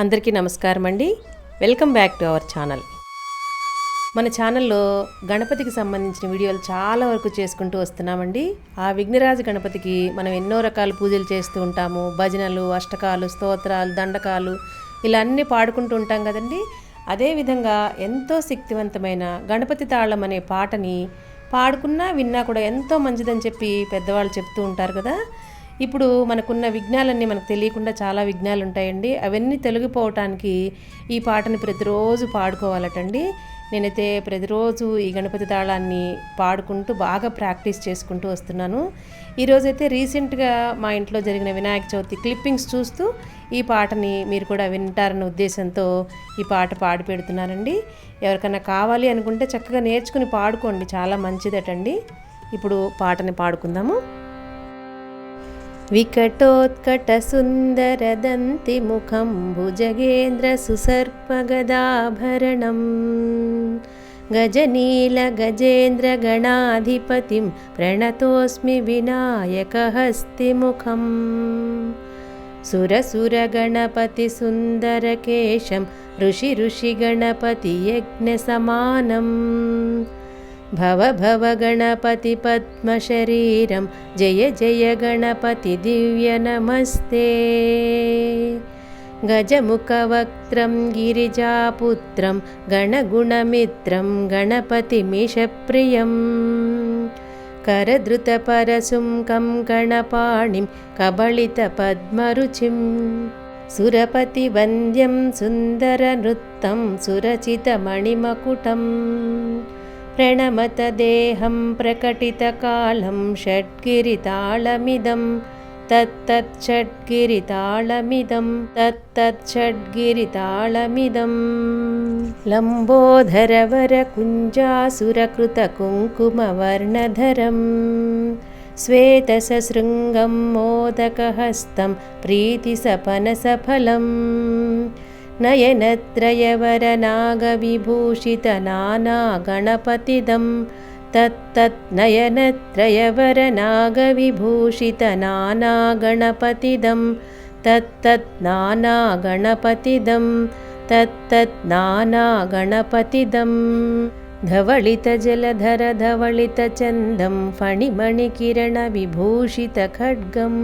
అందరికీ నమస్కారం అండి. Welcome back to our channel. మన ఛానల్లో గణపతికి సంబంధించిన వీడియోలు చాలా వరకు చేసుకుంటూ వస్తున్నామండి. ఆ విఘ్నరాజు గణపతికి మనం ఎన్నో రకాల పూజలు చేస్తూ ఉంటాము. భజనలు అష్టకాలు స్తోత్రాలు దండకాలు ఇలా అన్నీ పాడుకుంటూ ఉంటాం కదండి. అదేవిధంగా ఎంతో శక్తివంతమైన గణపతి తాళం అనే పాటని పాడుకున్నా విన్నా కూడా ఎంతో మంచిదని చెప్పి పెద్దవాళ్ళు చెప్తూ ఉంటారు కదా. ఇప్పుడు మనకున్న విఘ్నాలన్నీ మనకు తెలియకుండా చాలా విఘ్నాలు ఉంటాయండి అవన్నీ తొలగిపోవటానికి ఈ పాటని ప్రతిరోజు పాడుకోవాలటండి. నేనైతే ప్రతిరోజు ఈ గణపతి తాళాన్ని పాడుకుంటూ బాగా ప్రాక్టీస్ చేసుకుంటూ వస్తున్నాను. ఈరోజైతే రీసెంట్గా మా ఇంట్లో జరిగిన వినాయక చవితి క్లిప్పింగ్స్ చూస్తూ ఈ పాటని మీరు కూడా వింటారన్న ఉద్దేశంతో ఈ పాట పాడి పెడుతున్నానండి. ఎవరికైనా కావాలి అనుకుంటే చక్కగా నేర్చుకుని పాడుకోండి. చాలా మంచిదటండి. ఇప్పుడు పాటని పాడుకుందాము. भुजगेन्द्रसुसर्पगदाभरणं गजनीलगजेन्द्रगणाधिपतिं प्रणतोऽस्मि विनायकहस्तिमुखम्। सुरसुरगणपतिसुन्दरकेशं ऋषि ऋषिगणपतियज्ञसमानम् भव भव गणपति पद्मशरीरं। जय जय गणपति दिव्य नमस्ते। गजमुखवक्त्रं गिरिजापुत्रं गणगुणमित्रं गणपतिमिषप्रियम् करधृतपरसुं गणपाणिं कबलितपद्मरुचिं सुरपतिवन्द्यं सुन्दरनृत्तं सुरचितमणिमकुटम् प्रणमतदेहं प्रकटितकालं षड्गिरितालमिदं तत्तच्छड्गिरितालमिदं तत्तच्छड्गिरितालमिदम् तत्तत् लम्बोधरवरकुञ्जासुरकृतकुङ्कुमवर्णधरं श्वेतसशृङ्गं मोदकहस्तं प्रीतिसपनसफलम्। नयनत्रयवरनागविभूषितनानागणपतिदं तत्तत् नयनत्रयवरनागविभूषित नानागणपतिदं तत्तत् नानागणपतिदं तत्तत् नानागणपतिदं धवलितजलधर धवलितचन्दं फणिमणिकिरणविभूषितखड्गम्।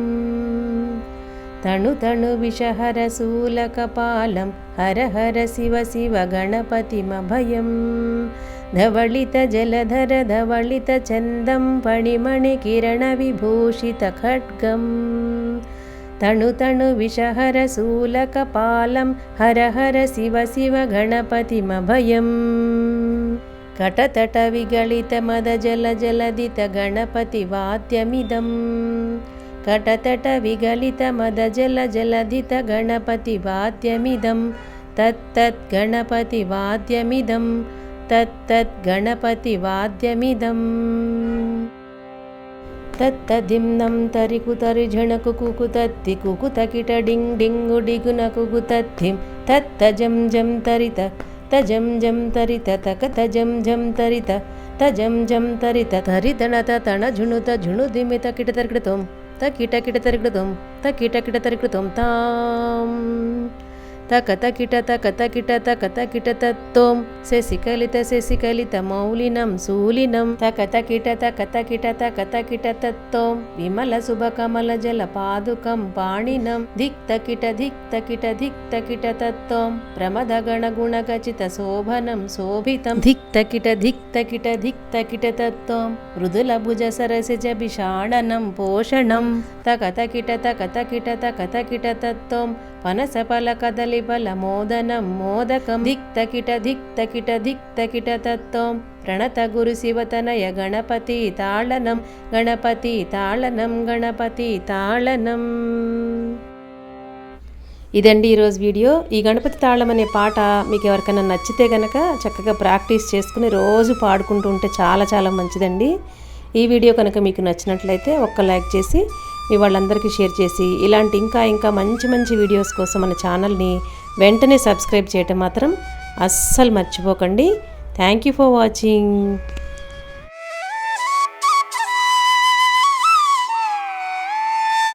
तणु तणु विषहरशूलकपालं हर हर शिव शिव गणपतिमभयं धवलितजलधर धवलितचन्दं फणिमणिकिरणविभूषितखड्गम् तणु तणु विषहरशूलकपालं हर हर शिव शिव गणपतिमभयम् कटतटविगलितमदजलजलदितगणपतिवाद्यमिदम् కటతట విగలిత మదజల జలధిత గణపతి వాద్యమిదం. తత్తత్ గణపతి వాద్యమిదం. తత్తత్ గణపతి వాద్యమిదం. తత్తదిమ్నం తరికు తరిజణకు కుకు తత్తి కుకు తకిట డింగ్ డింగు డిగున కుగు తత్తిం. తత్తజం జం తరిత తజం జం తరిత తక తజం జం తరిత తజం జం తరిత తరితణ తణ ఝుణుత ఝుణు దిమిత కిట తరికిడతోం தக்கிட்ட கிட்ட தருக்கிடுதும் தக்கிட்ட கிட்ட தருக்கிடுதும் தாம். తకతకిట తకతకిట తకతకిట తత్తోం శశికలిత శశికలిత మౌలినం శూలినం తకతకిట తకతకిట తకతకిట తత్తోం విమల శుభకమల జల పాదుకం పాణినం ధిక్తకిట ధిక్తకిట ధిక్తకిట తత్తోం ప్రమదగణ గుణగచిత శోభనం శోభితం ధిక్తకిట ధిక్తకిట ధిక్తకిట తత్వం మృదుల భుజ సరసిజ బిషాడనం పోషణం తకతకిట తకతకిట తకతకిట తత్వం పనసపల కదలి బల మోదనం మోదకం దిక్తకిట దిక్తకిట దిక్తకిట తత్వం ప్రణత గురు శివతనయ గణపతి తాళనం గణపతి తాళనం గణపతి తాళనం ఇదండి ఈరోజు వీడియో. ఈ గణపతి తాళం అనే పాట మీకు ఎవరికైనా నచ్చితే గనక చక్కగా ప్రాక్టీస్ చేసుకుని రోజు పాడుకుంటూ ఉంటే చాలా చాలా మంచిదండి. ఈ వీడియో కనుక మీకు నచ్చినట్లయితే ఒక్క లైక్ చేసి వాళ్ళందరికీ షేర్ చేసి ఇలాంటి ఇంకా ఇంకా మంచి మంచి వీడియోస్ కోసం మన ఛానల్ని వెంటనే సబ్స్క్రైబ్ చేయటం మాత్రం అస్సలు మర్చిపోకండి. Thank you for watching